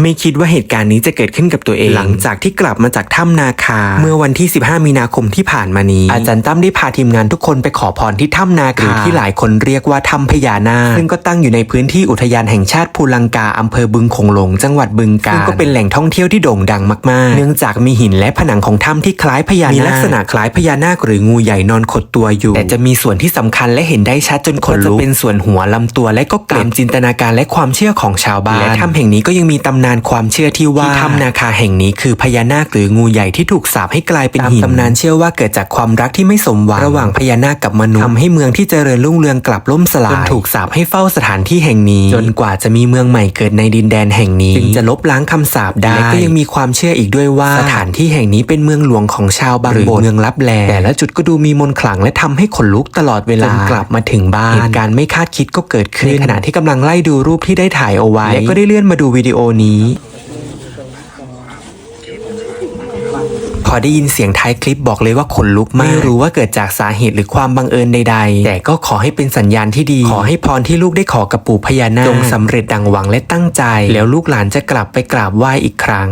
ไม่คิดว่าเหตุการณ์นี้จะเกิดขึ้นกับตัวเอง หลังจากที่กลับมาจากถ้ำนาคา เมื่อวันที่ 15 มีนาคมที่ผ่านมานี้ อาจารย์ตั้มได้พาทีมงานทุกคนไปขอพรที่ถ้ำนาคาหรือที่หลายคนเรียกว่าถ้ำพญานาคซึ่งก็ตั้งอยู่ในพื้นที่อุทยานแห่งชาติภูลังกาอำเภอบึงคงหลง จังหวัดบึงกาฬซึ่งก็เป็นแหล่งท่องเที่ยวที่โด่งดังมากๆ เนื่องจากมีหินและผนังของถ้ำที่คล้ายพญานาคมีลักษณะคล้ายพญานาคหรืองูใหญ่นอนขดตัวอยู่ แต่จะมีส่วนที่สำคัญและเห็นได้ชัดจนขนลุกจะเป็นส่วนหัวลำตัวและก็กลีบจินตนาการและความเชื่อของชาวบ้านและถ้ำแห่งนี้ก็ยังมีตำนานความเชื่อที่ว่าที่ถ้ำนาคาแห่งนี้คือพญานาคหรืองูใหญ่ที่ถูกสาปให้กลายเป็นหินตามตำนานเชื่อว่าเกิดจากความรักที่ไม่สมหวังระหว่างพญานาคกับมนุษย์ทำให้เมืองที่เจริญรุ่งเรืองกลับล่มสลายจนถูกสาปให้เฝ้าสถานที่แห่งนี้ จนกว่าจะมีเมืองใหม่เกิดในดินแดนแห่งนี้จึงจะลบล้างคำสาปได้และก็ยังมีความเชื่ออีกด้วยว่าสถานที่แห่งนี้เป็นเมืองหลวงของชาวบางโบเมืองลับแลแต่ละจุดก็ดูมีมนต์ขลังและทำให้ขนลุกตลอดเวลาจนกลับมาถึงบ้านเหตุการณ์ไม่คาดคิดก็เกิดขึ้นในขณะที่กำลังไล่ดูรูปที่ได้ถ่ายเอาไว้และก็ได้เลื่อนมาดูวิดีโอนี้ พอได้ยินเสียงท้ายคลิปบอกเลยว่าขนลุกมากไม่รู้ว่าเกิดจากสาเหตุหรือความบังเอิญใดๆ แต่ก็ขอให้เป็นสัญญาณที่ดี ขอให้พรที่ลูกได้ขอกับปู่พญานาคจงสำเร็จดังหวังและตั้งใจ แล้วลูกหลานจะกลับไปกราบไหว้อีกครั้ง